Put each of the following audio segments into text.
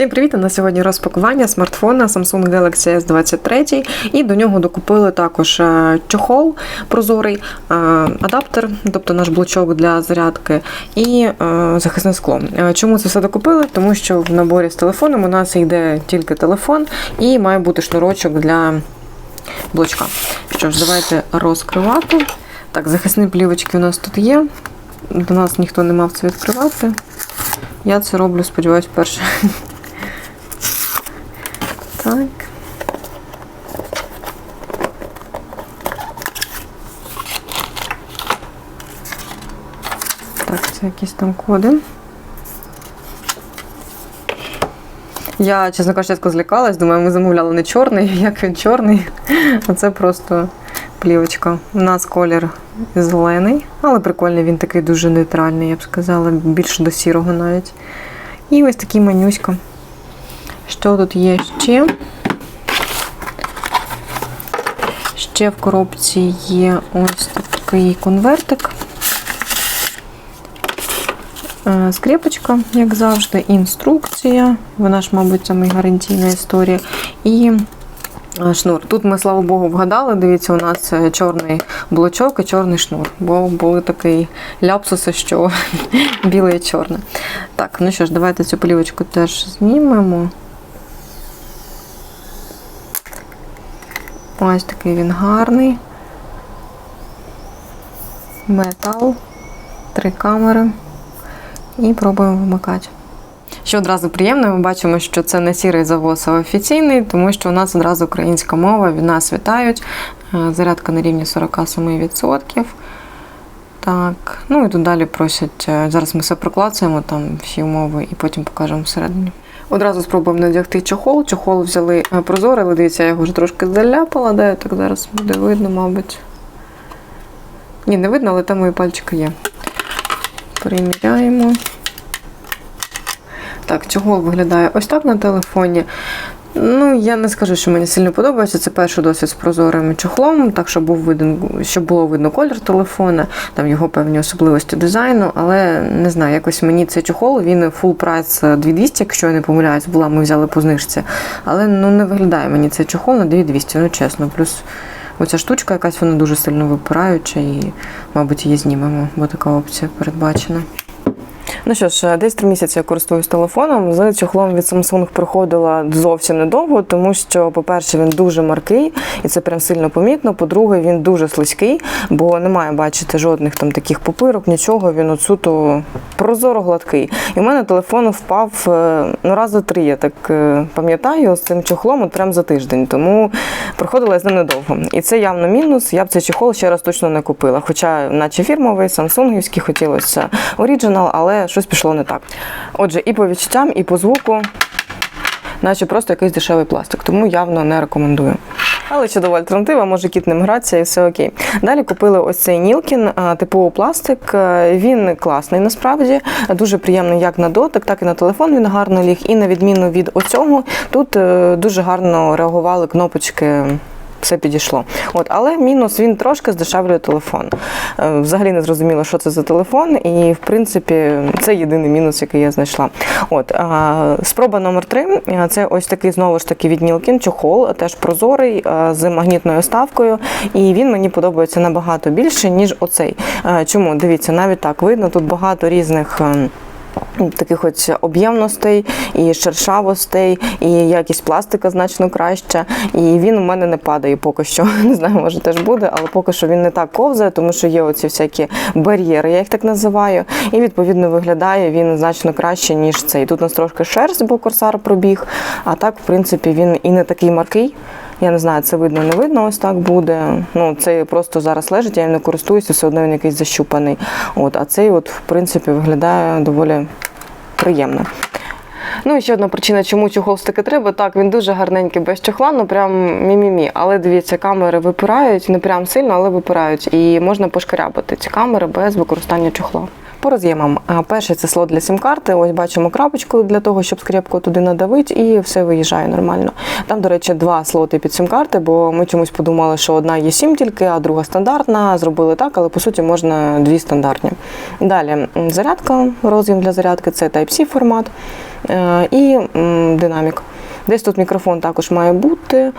Всім привіт! На сьогодні розпакування смартфона Samsung Galaxy S23 і до нього докупили також е, чохол прозорий, е, адаптер, тобто наш блочок для зарядки, і е, захисне скло. Чому це все докупили? Тому що в наборі з телефоном у нас йде тільки телефон і має бути шнурочок для блочка. Що ж, давайте розкривати. Так, захисні плівочки у нас тут є. До нас ніхто не мав це відкривати. Я це роблю, сподіваюсь, вперше. Так. Так, це якісь там коди. Я, чесно кажучи, злякалась, думаю, ми замовляли не чорний, як він чорний. А це просто плівочка. У нас колір зелений, але прикольний, він такий дуже нейтральний, я б сказала, більше до сірого навіть. І ось такий манюська. Що тут є ще? Ще в коробці є ось такий конвертик. Е, Скріпочка, як завжди, інструкція. Вона ж, мабуть, саме гарантійна історія. І е, шнур. Тут ми, слава Богу, вгадали. Дивіться, у нас е, чорний блочок і чорний шнур. Бо були такі ляпсуси, що біле і чорне. Так, ну що ж, давайте цю плівочку теж знімемо. Ось такий він гарний. Метал. Три камери. І пробуємо вмикати. Що одразу приємно, ми бачимо, що це не сірий завоз, а офіційний, тому що у нас одразу українська мова, від нас вітають. Е, Зарядка на рівні 47%. Так, ну і тут далі просять. е, Зараз ми все проклацаємо, там всі умови, і потім покажемо всередині. Одразу спробуємо надягти чохол. Чохол взяли е, прозорий, дивіться, я його вже трошки заляпала, де так зараз буде видно, мабуть. Ні, не видно, але там мої пальчики є. Переміряємо. Так, чохол виглядає ось так на телефоні. Ну, я не скажу, що мені сильно подобається. Це перший досвід з прозорим чохлом, так щоб був виден, щоб було видно колір телефона, там його певні особливості дизайну, але не знаю, якось мені цей чохол, він full прайс 2200, якщо я не помиляюсь, була, ми взяли по знижці. Але ну не виглядає мені цей чохол на 2200, ну чесно. Плюс оця штучка якась вона дуже сильно випираюча і, мабуть, її знімемо, бо така опція передбачена. Ну що ж, десь три місяці я користуюсь телефоном. З чохлом від Samsung проходила зовсім недовго, тому що, по-перше, він дуже маркий, і це прям сильно помітно. По-друге, він дуже слизький, бо немає бачити жодних там таких попирок, нічого. Він от суто прозоро гладкий. І в мене телефон впав е, ну рази три. Я так е, пам'ятаю з цим чохлом, от прям за тиждень. Тому проходила я з ним недовго. І це явно мінус. Я б цей чохол ще раз точно не купила. Хоча, наче фірмовий, самсунгівський, хотілося оріджинал, але щось пішло не так. Отже, і по відчуттям, і по звуку, наче просто якийсь дешевий пластик, тому явно не рекомендую. Але чудова альтернатива, може кіт ним гратися і все окей. Далі купили ось цей Нілкін, типовий пластик. Він класний насправді, дуже приємний як на дотик, так і на телефон він гарно ліг. І на відміну від оцього, тут е, дуже гарно реагували кнопочки. Все підійшло. От, але мінус він трошки здешевлює телефон. Е, Взагалі не зрозуміло, що це за телефон, і в принципі це єдиний мінус, який я знайшла. От спроба номер три це ось такий знову ж таки від Нілкін чохол, теж прозорий е, з магнітною ставкою. І він мені подобається набагато більше, ніж оцей. Е, Чому? Дивіться, навіть так видно, тут багато різних. Таких ось об'ємностей і шершавостей, і якість пластика значно краща. І він у мене не падає поки що. Не знаю, може теж буде, але поки що він не так ковзає, тому що є оці всякі бар'єри, я їх так називаю. І відповідно виглядає він значно краще, ніж цей. Тут у нас трошки шерсть, бо корсар пробіг. А так, в принципі, він і не такий маркий. Я не знаю, це видно, не видно, ось так буде. Ну, цей просто зараз лежить, я їм не користуюся, все одно він якийсь защупаний. От, а цей, от, в принципі, виглядає доволі приємно. Ну і ще одна причина, чому чохол таки треба. Так, він дуже гарненький без чохла, ну прям мі-мі-мі. Але дивіться, камери випирають, не прям сильно, але випирають. І можна пошкарябати ці камери без використання чохла. По роз'ємам. Перший це слот для сім-карти. Ось бачимо крапочку для того, щоб скрепку туди надавити, і все виїжджає нормально. Там, до речі, два слоти під сім-карти, бо ми чомусь подумали, що одна є сім тільки, а друга стандартна. Зробили так, але по суті можна дві стандартні. Далі зарядка, роз'єм для зарядки це Type-C формат е, і динамік. Десь тут мікрофон також має бути,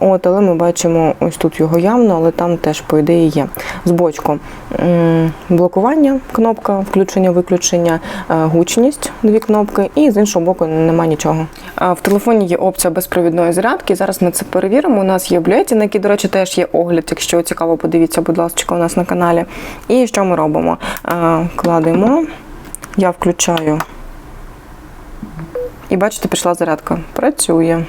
от, але ми бачимо ось тут його явно, але там теж, по ідеї, є. Збочку м, блокування, кнопка включення-виключення, е, гучність, дві кнопки, і з іншого боку нема нічого. В телефоні є опція безпровідної зарядки. Зараз ми це перевіримо. У нас є в блеті, на який, до речі, теж є огляд. Якщо цікаво, подивіться, будь ласка, у нас на каналі. І що ми робимо? Кладемо, я включаю. І бачите, пішла зарядка. Працює.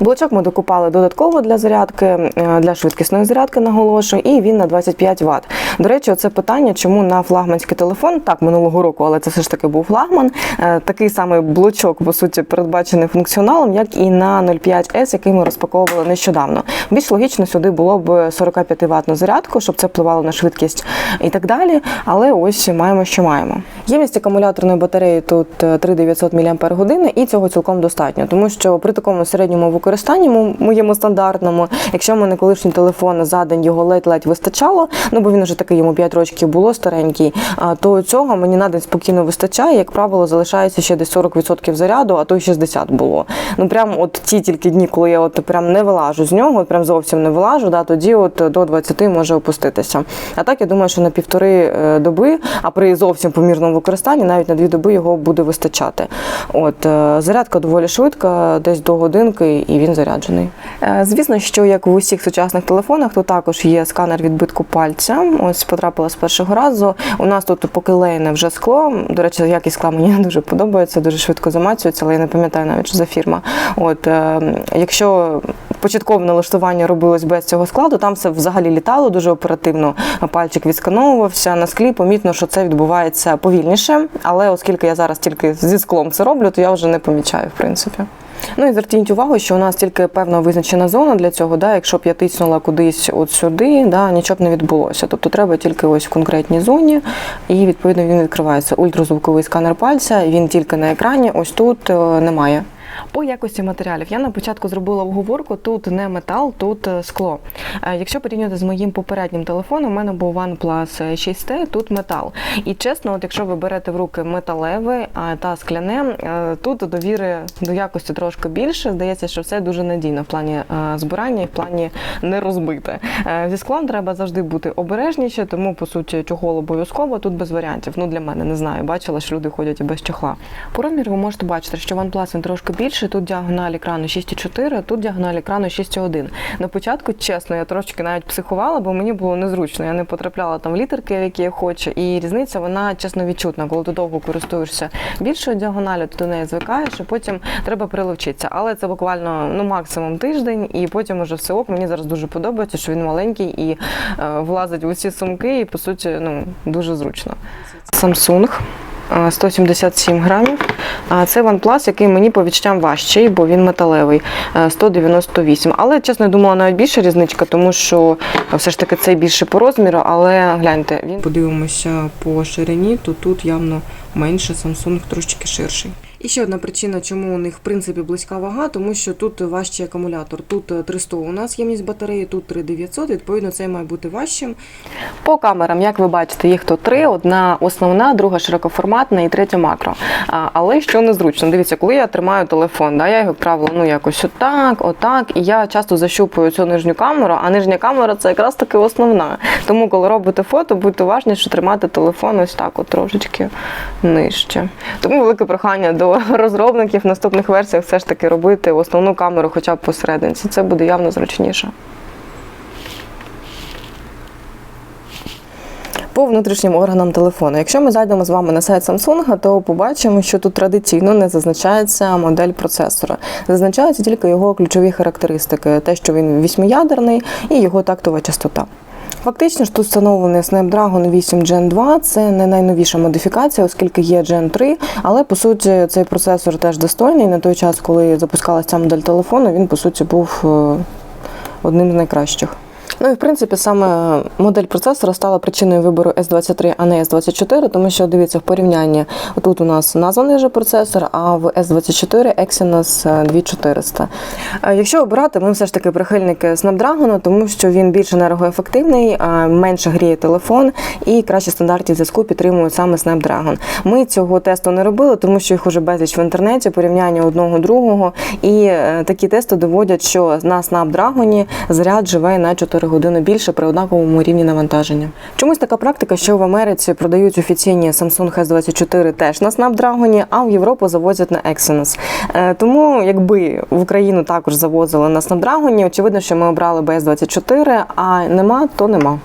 Блочок ми докупали додатково для зарядки, е, для швидкісної зарядки, наголошую, і він на 25 Вт. До речі, це питання, чому на флагманський телефон, так, минулого року, але це все ж таки був флагман, е, такий самий блочок, по суті, передбачений функціоналом, як і на 05S, який ми розпаковували нещодавно. Більш логічно сюди було б 45 ватну зарядку, щоб це впливало на швидкість і так далі. Але ось маємо, що маємо. Ємність акумуляторної батареї тут е, 3900 мАч, і цього цілком достатньо, тому що при такому середньому використанні, моєму стандартному, якщо в мене колишній телефон за день його ледь-ледь вистачало, ну бо він вже такий йому 5 років було старенький, то цього мені на день спокійно вистачає. Як правило, залишається ще десь 40% заряду, а то й 60 було. Ну прям от ті тільки дні, коли я от прям не вилажу з нього, от прям зовсім не вилажу, да, тоді от до 20 може опуститися. А так я думаю, що на півтори е, доби, а при зовсім помірному використанні навіть на дві доби його буде вистачати. От е, зарядка доволі швидка, десь до годинки, і він заряджений. Е, Звісно, що як в усіх сучасних телефонах, то також є сканер відбитку пальця. Ось потрапила з першого разу. У нас тут поки лейне вже скло. До речі, якість скла мені дуже подобається, дуже швидко замацюється, але я не пам'ятаю навіть, що за фірма. От е, якщо початкове налаштування робилось без цього складу, там все взагалі літало дуже оперативно. Пальчик відскановувався на склі. Помітно, що це відбувається повільніше. Але оскільки я зараз тільки зі склом це роблю, то я вже не помічаю, в принципі. Ну і зверніть увагу, що у нас тільки певна визначена зона для цього. Да, якщо б я тиснула кудись от сюди, да, нічого б не відбулося. Тобто треба тільки ось в конкретній зоні, і відповідно він відкривається. Ультразвуковий сканер пальця, він тільки на екрані, ось тут е, немає. По якості матеріалів я на початку зробила обговорку. Тут не метал, тут е, скло. Е, Якщо порівняти з моїм попереднім телефоном, у мене був OnePlus 6T, тут метал. І чесно, от якщо ви берете в руки металеве та скляне, е, тут довіри до якості трошки більше. Здається, що все дуже надійно в плані збирання і в плані не розбите. Зі склом треба завжди бути обережніше, тому по суті чохол обов'язково тут без варіантів. Ну для мене не знаю. Бачила, що люди ходять і без чохла. По розміру ви можете бачити, що OnePlus він трошки більший. Тут діагональ екрану 6,4, тут діагональ екрану 6,1. На початку, чесно, я трошки навіть психувала, бо мені було незручно. Я не потрапляла там в літерки, які я хочу. І різниця вона чесно відчутна. Коли ти довго користуєшся більшою діагоналю, то до неї звикаєш, і потім треба приловчитися. Але це буквально ну максимум тиждень, і потім уже все ок. Мені зараз дуже подобається, що він маленький і е, влазить в усі сумки, і по суті, ну дуже зручно. Samsung. Е, 177 грамів. Це OnePlus, який мені по відчуттям важчий, бо він металевий, е, 198. Але, чесно, я думала, навіть більша різничка, тому що все ж таки цей більше по розміру, але гляньте, він подивимося по ширині, то тут явно менше, Samsung трошечки ширший. І ще одна причина, чому у них в принципі близька вага, тому що тут важчий акумулятор. Тут е, 300 у нас ємність батареї, тут 3900, відповідно, це має бути важчим. По камерам, як ви бачите, їх тут три: одна основна, друга широкоформатна і третя макро. Але що незручно, дивіться, коли я тримаю телефон, да, я його як правило, ну якось отак, отак, і я часто защупую цю нижню камеру, а нижня камера це якраз таки основна. Тому, коли робите фото, будьте уважні, що тримати телефон ось так, от трошечки нижче. Тому велике прохання до розробників в наступних версіях все ж таки робити основну камеру хоча б посерединці. Це буде явно зручніше. По внутрішнім органам телефону. Якщо ми зайдемо з вами на сайт Samsung, то побачимо, що тут традиційно не зазначається модель процесора. Зазначаються тільки його ключові характеристики: те, що він вісьмиядерний, і його тактова частота. Фактично ж тут встановлений Snapdragon 8 Gen 2, це не найновіша модифікація, оскільки є Gen 3, але по суті цей процесор теж достойний. На той час, коли запускалася ця модель телефону, він по суті був е, одним з найкращих. Ну і в принципі саме модель процесора стала причиною вибору S23, а не S24, тому що дивіться в порівнянні. Тут у нас названий же процесор, а в S24 Exynos 2400. Е, Якщо обирати, ми все ж таки прихильники Snapdragon, тому що він більш енергоефективний, е, менше гріє телефон і кращі стандарти зв'язку підтримують саме Snapdragon. Ми цього тесту не робили, тому що їх уже безліч в інтернеті, порівняння одного другого. І е, такі тести доводять, що на Snapdragon заряд живе на 4 години більше при однаковому рівні навантаження. Чомусь така практика, що в Америці продають офіційні Samsung S24 теж на Snapdragon, а в Європу завозять на Exynos. Е, Тому, якби в Україну також завозили на Snapdragon, очевидно, що ми обрали б S24, а нема, то нема.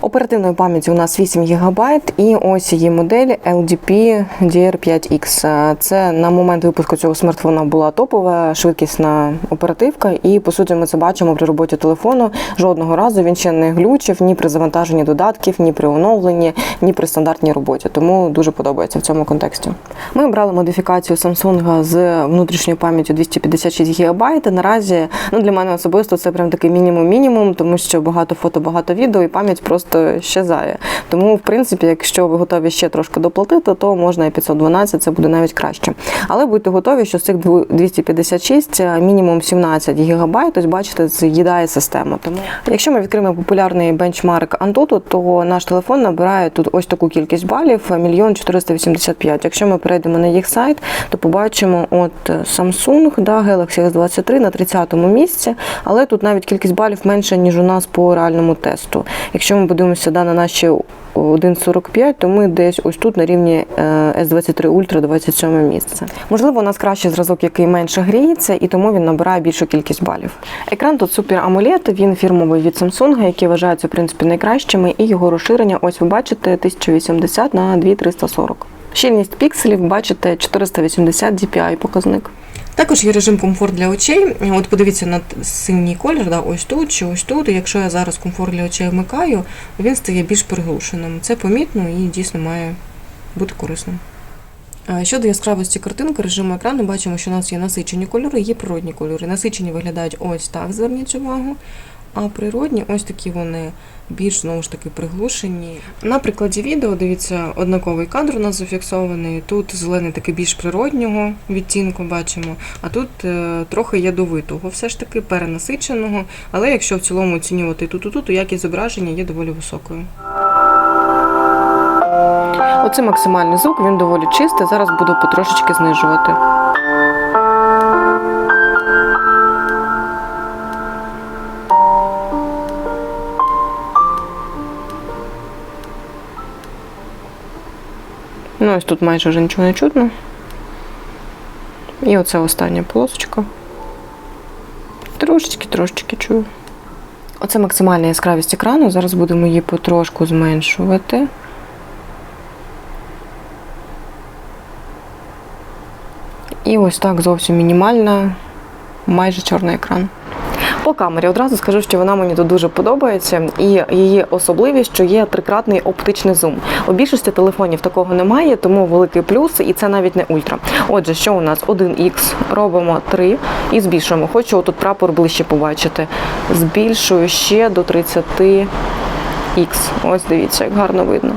Оперативної пам'яті у нас 8 ГБ, і ось її модель LDP DR5X. Е, Це на момент випуску цього смартфона була топова швидкісна оперативка, і по суті ми це бачимо при роботі телефону. Жодного разу він ще не глючив ні при завантаженні додатків, ні при оновленні, ні при стандартній роботі. Тому дуже подобається в цьому контексті. Ми обрали модифікацію Samsung з внутрішньою пам'яттю 256 ГБ. Наразі ну для мене особисто це прям такий мінімум-мінімум, тому що багато фото, багато відео, і пам'ять просто щезає. Тому, в принципі, якщо ви готові ще трошки доплатити, то можна і 512, це буде навіть краще. Але будьте готові, що з цих 256 е, мінімум 17 ГБ, тобто бачите, з'їдає система. Тому якщо ми відкриємо популярний бенчмарк Antutu, то наш телефон набирає тут ось таку кількість балів мільйон 485. Якщо ми перейдемо на їх сайт, то побачимо от е, Samsung, да, Galaxy S23 на 30-му місці, але тут навіть кількість балів менша, ніж у нас по реальному тесту. Якщо ми подивимося да, на наші 1,45, то ми десь ось тут на рівні е, S23 Ultra 27 місце. Можливо, у нас кращий зразок, який менше гріється, і тому він набирає більшу кількість балів. Екран тут Super AMOLED, він фірмовий від Samsung, який вважається в принципі найкращими, і його розширення, ось ви бачите, 1080 на 2340. Щільність пікселів, бачите, 480 DPI показник. Також є режим комфорт для очей. От подивіться на синій колір, да, ось тут чи ось тут. І якщо я зараз комфорт для очей вмикаю, він стає більш приглушеним. Це помітно і дійсно має бути корисним. Щодо яскравості картинки, режиму екрану, бачимо, що у нас є насичені кольори, є природні кольори. Насичені виглядають ось так, зверніть увагу. А природні, ось такі вони більш знову ж таки приглушені. На прикладі відео дивіться, однаковий кадр у нас зафіксований. Тут зелений такий більш природнього відтінку бачимо, а тут е, трохи ядовитого, все ж таки перенасиченого. Але якщо в цілому оцінювати тут тут, то якість зображення є доволі високою. Оце максимальний звук, він доволі чистий. Зараз буду потрошечки знижувати. Тут майже вже нічого не чутно. І оце остання полосочка. Трошечки, трошечки чую. Оце максимальна яскравість екрану. Зараз будемо її потрошку зменшувати. І ось так зовсім мінімальна, майже чорний екран. По камері одразу скажу, що вона мені тут дуже подобається, і її особливість, що є трикратний оптичний зум. У більшості телефонів такого немає, тому великий плюс, і це навіть не ультра. Отже, що у нас 1х, робимо 3 і збільшуємо. Хочу тут прапор ближче побачити. Збільшую ще до 30х. Ось дивіться, як гарно видно.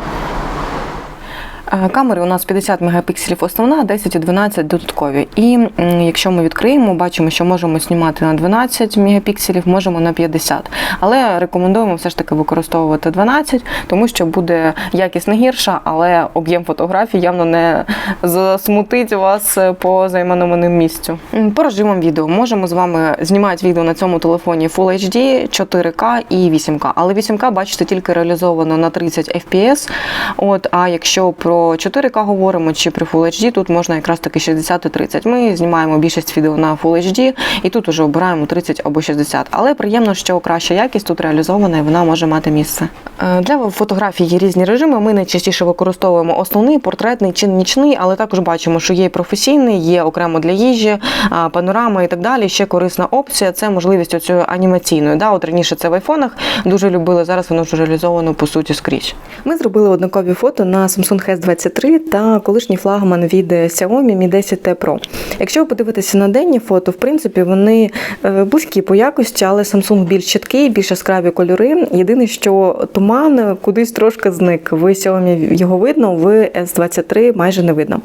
Е, Камери у нас 50 мегапікселів основна, 10 і 12 додаткові. І якщо ми відкриємо, бачимо, що можемо знімати на 12 мегапікселів, можемо на 50. Але рекомендуємо все ж таки використовувати 12, тому що буде якість гірша, але об'єм фотографій явно не засмутить вас по займаному місцю. По режимам відео можемо з вами знімати відео на цьому телефоні Full HD, 4К і 8К. Але 8К, бачите, тільки реалізовано на 30 FPS. От, а якщо про 4К говоримо чи при Full HD, тут можна якраз таки 60 і 30. Ми знімаємо більшість відео на Full HD і тут уже обираємо 30 або 60. Але приємно, що краща якість тут реалізована і вона може мати місце. Е, Для фотографій є різні режими. Ми найчастіше використовуємо основний, портретний чи нічний, але також бачимо, що є і професійний, є окремо для їжі, а, панорама і так далі. Ще корисна опція це можливість оцього анімаційної. Да, от раніше це в айфонах дуже любили. Зараз воно вже реалізовано по суті скрізь. Ми зробили однакові фото на Samsung S S23 та колишній флагман від Xiaomi Mi 10T Pro. Якщо ви подивитеся на денні фото, в принципі, вони е, близькі по якості, але Samsung більш чіткий, більш яскраві кольори. Єдине, що туман кудись трошки зник. В Xiaomi його видно, в S23 майже не видно.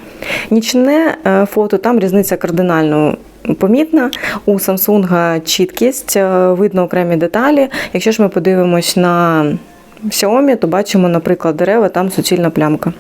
Нічне е, фото, там різниця кардинально помітна. У Samsung чіткість, е, видно окремі деталі. Якщо ж ми подивимось на Xiaomi, то бачимо, наприклад, дерева, там суцільна плямка.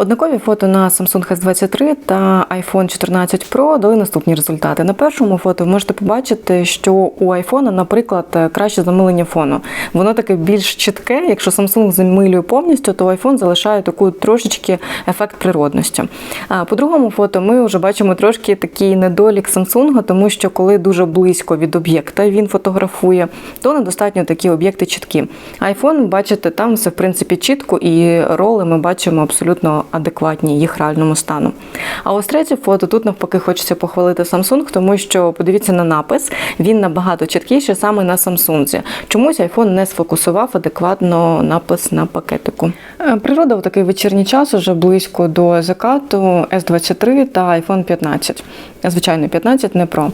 Однакові фото на Samsung S23 та iPhone 14 Pro дали наступні результати. На першому фото ви можете побачити, що у iPhone, наприклад, краще замилення фону. Воно таке більш чітке. Якщо Samsung замилює повністю, то iPhone залишає таку трошечки ефект природності. А по другому фото ми вже бачимо трошки такий недолік Samsung, тому що коли дуже близько від об'єкта він фотографує, то недостатньо такі об'єкти чіткі. iPhone, бачите, там все в принципі чітко, і роли ми бачимо абсолютно адекватні їх реальному стану. А ось третє фото тут навпаки хочеться похвалити Samsung, тому що подивіться на напис, він набагато чіткіший саме на Samsung. Чомусь iPhone не сфокусував адекватно напис на пакетику. Е, Природа в такий вечірній час уже близько до закату S23 та iPhone 15. Звичайно, 15 не Pro.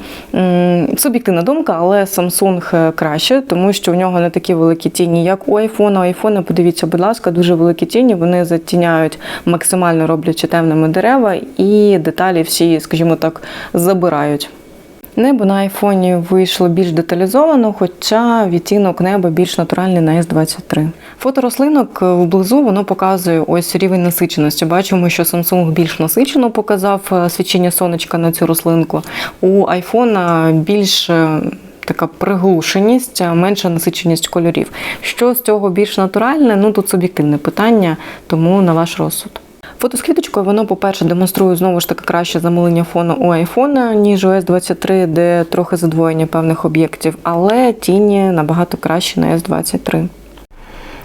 Суб'єктивна думка, але Samsung краще, тому що в нього не такі великі тіні, як у iPhone. У iPhone, подивіться, будь ласка, дуже великі тіні. Вони затіняють максимально роблячи темними дерева, і деталі всі, скажімо так, забирають. Небо на айфоні вийшло більш деталізовано, хоча відтінок неба більш натуральний на S23. Фото рослинок вблизу воно показує ось рівень насиченості. Бачимо, що Samsung більш насичено показав е, свічення сонечка на цю рослинку. У айфона більш е, така приглушеність, менша насиченість кольорів. Що з цього більш натуральне? Ну тут суб'єктивне питання, тому на ваш розсуд. Фото з квіточкою, воно, по-перше, демонструє знову ж таки краще замилення фону у iPhone, ніж у S23, де трохи задвоєння певних об'єктів, але тіні набагато краще на S23.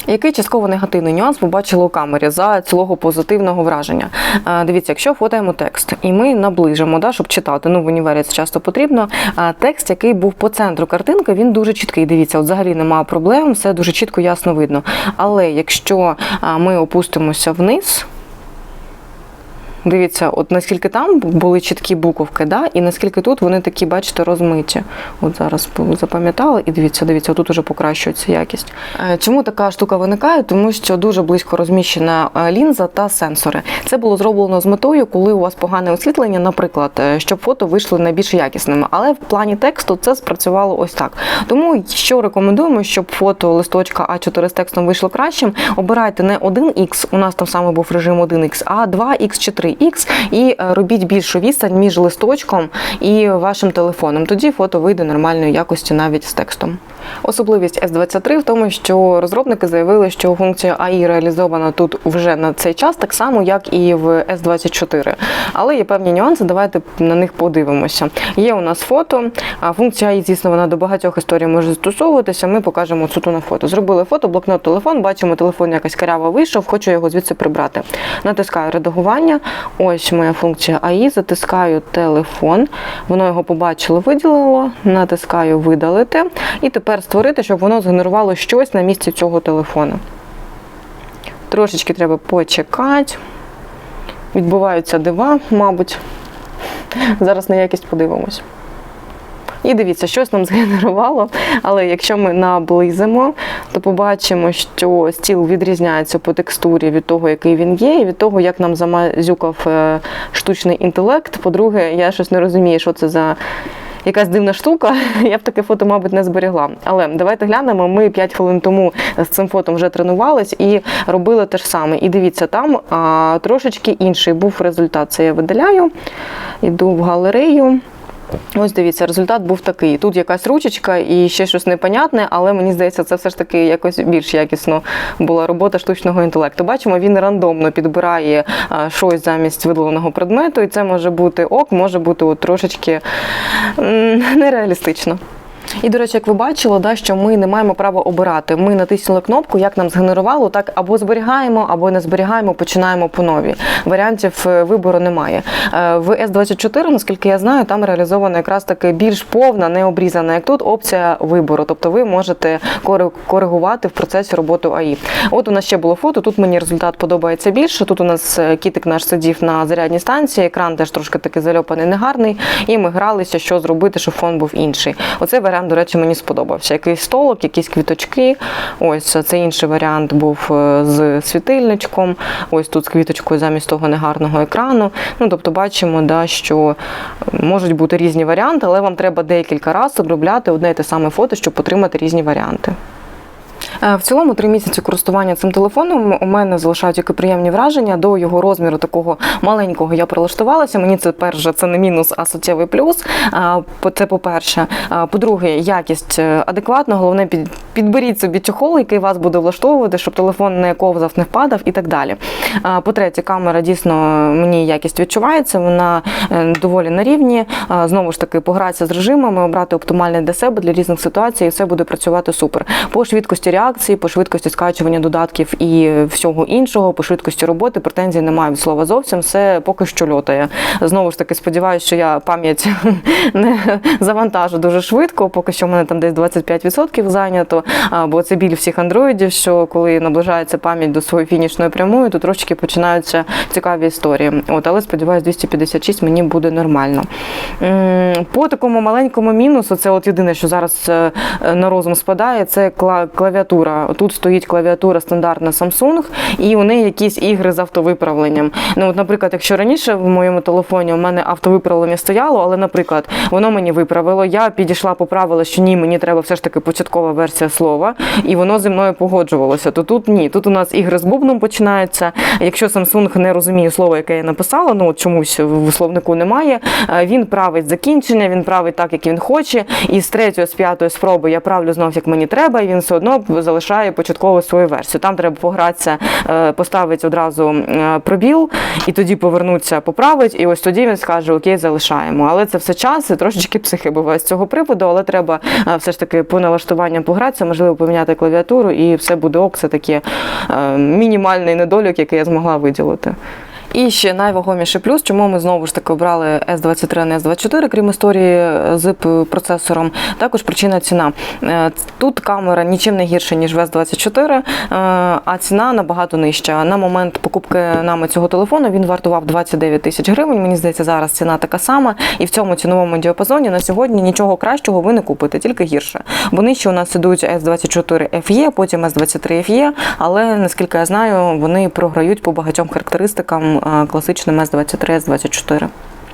Який частково негативний нюанс ви у камері за цілого позитивного враження? Е, Дивіться, якщо фотаємо текст, і ми наближимо, да, щоб читати. Ну в універі це часто потрібно. А Текст, який був по центру картинки, він дуже чіткий. Дивіться, от взагалі немає проблем, все дуже чітко, ясно видно. Але якщо ми опустимося вниз. Дивіться, от наскільки там були чіткі буковки, да, і наскільки тут вони такі, бачите, розмиті. От зараз запам'ятала, і дивіться, дивіться, тут уже покращується якість. Е, Чому така штука виникає? Тому що дуже близько розміщена е, лінза та сенсори. Це було зроблено з метою, коли у вас погане освітлення, наприклад, е, щоб фото вийшли найбільш якісними. Але в плані тексту це спрацювало ось так. Тому що рекомендуємо, щоб фото листочка А4 з текстом вийшло кращим. Обирайте не 1х, у нас там саме був режим 1х, а 2х чи 3х і е, робіть більшу відстань між листочком і вашим телефоном. Тоді фото вийде нормальної якості навіть з текстом. Особливість S23 в тому, що розробники заявили, що функція AI реалізована тут вже на цей час, так само, як і в S24. Але є певні нюанси, давайте на них подивимося. Є у нас фото, функція AI, звісно, вона до багатьох історій може застосовуватися. Ми покажемо суто на фото. Зробили фото, блокнот, телефон, бачимо, телефон якась карява вийшов, хочу його звідси прибрати. Натискаю редагування. Ось моя функція АІ. затискаю телефон, воно його побачило, виділило, натискаю видалити. І тепер створити, щоб воно згенерувало щось на місці цього телефона. Трошечки треба почекати. Відбуваються дива, мабуть. Зараз на якість подивимось. І дивіться, щось нам згенерувало. Але якщо ми наблизимо, то побачимо, що стіл відрізняється по текстурі від того, який він є, і від того, як нам замазюкав е, штучний інтелект. По-друге, я щось не розумію, що це за. Якась дивна штука, я б таке фото, мабуть, не зберігла. Але давайте глянемо. Ми 5 хвилин тому з цим фото вже тренувались і робили те ж саме. І дивіться, там а, трошечки інший був результат. Це я видаляю, іду в галерею. Ось дивіться, результат був такий. Тут якась ручечка і ще щось непонятне, але мені здається, це все ж таки якось більш якісно була робота штучного інтелекту. Бачимо, він рандомно підбирає щось замість видаленого предмету, і це може бути ок, може бути от трошечки нереалістично. І, до речі, як ви бачили, да, що ми не маємо права обирати. Ми натиснули кнопку, як нам згенерувало, так або зберігаємо, або не зберігаємо, починаємо по новій. Варіантів е, вибору немає. Е, В S24, наскільки я знаю, там реалізована якраз таки більш повна, не обрізана, як тут опція вибору. Тобто ви можете коригувати в процесі роботи АІ. От у нас ще було фото. Тут мені результат подобається більше. Тут у нас е, кітик наш сидів на зарядній станції, екран теж трошки такий зальопаний, негарний. І ми гралися, що зробити, щоб фон був інший. Оцей варіант, до речі, мені сподобався. Якийсь столик, якісь квіточки. Ось це інший варіант був е, з світильничком. Ось тут з квіточкою замість того негарного екрану. Ну тобто бачимо, да, що можуть бути різні варіанти, але вам треба декілька разів обробляти одне і те саме фото, щоб отримати різні варіанти. Е, В цілому три місяці користування цим телефоном у мене залишають тільки приємні враження. До його розміру такого маленького я прилаштувалася. Мені це перше, це не мінус, а суттєвий плюс. Це по-перше. По-друге, якість е, адекватна. Головне, підберіть собі чохол, який вас буде влаштовувати, щоб телефон не ковзав, не впадав і так далі. По-третє, камера дійсно мені якість відчувається. Вона е, доволі на рівні. Знову ж таки, погратися з режимами, обрати оптимальний для себе для різних ситуацій, і все буде працювати супер. По швидкості реакції, по швидкості скачування додатків і всього іншого, по швидкості роботи претензій немає від слова зовсім. Все поки що льотає. Знову ж таки, сподіваюся, що я пам'ять не завантажу дуже швидко. Поки що в мене там десь 25% зайнято. Бо це біль всіх андроїдів, що коли наближається пам'ять до своєї фінішної прямої, то трошки починаються цікаві історії. От, але сподіваюся, 256 мені буде нормально. По такому маленькому мінусу, це от єдине, що зараз е, на розум спадає, це кла- клавіатура. Тут стоїть клавіатура стандартна Samsung, і у неї якісь ігри з автовиправленням. Ну, от, наприклад, якщо раніше в моєму телефоні у мене автовиправлення стояло, але, наприклад, воно мені виправило, я підійшла, поправила, що ні, мені треба все ж таки початкова версія слова, і воно зі мною погоджувалося. То тут ні, тут у нас ігри з бубном починаються. Якщо Samsung не розуміє слово, яке я написала, ну от чомусь в словнику немає. е, Він править закінчення, він править так, як він хоче. І з третьої, з п'ятої спроби я правлю знов, як мені треба, і він все одно залишає початкову свою версію. Там треба погратися, е, поставити одразу е, пробіл, і тоді повернутися, поправить. І ось тоді він скаже: Окей, залишаємо. Але це все час, і трошечки психи буває з цього приводу, але треба е, все ж таки по налаштуванням погратися, можливо, поміняти клавіатуру, і все буде ок. Це такий е, мінімальний недолік, який я змогла виділити. І ще найвагоміший плюс, чому ми знову ж таки обрали S23 на S24, крім історії з процесором, також причина ціна. Е, Тут камера нічим не гірша, ніж в S24, е, а ціна набагато нижча. На момент покупки нами цього телефону він вартував 29 тисяч гривень. Мені здається, зараз ціна така сама. І в цьому ціновому діапазоні на сьогодні нічого кращого ви не купите, тільки гірше. Бо нижче у нас ідуть S24 FE, потім S23 FE, але наскільки я знаю, вони програють по багатьом характеристикам класичним S23, S24.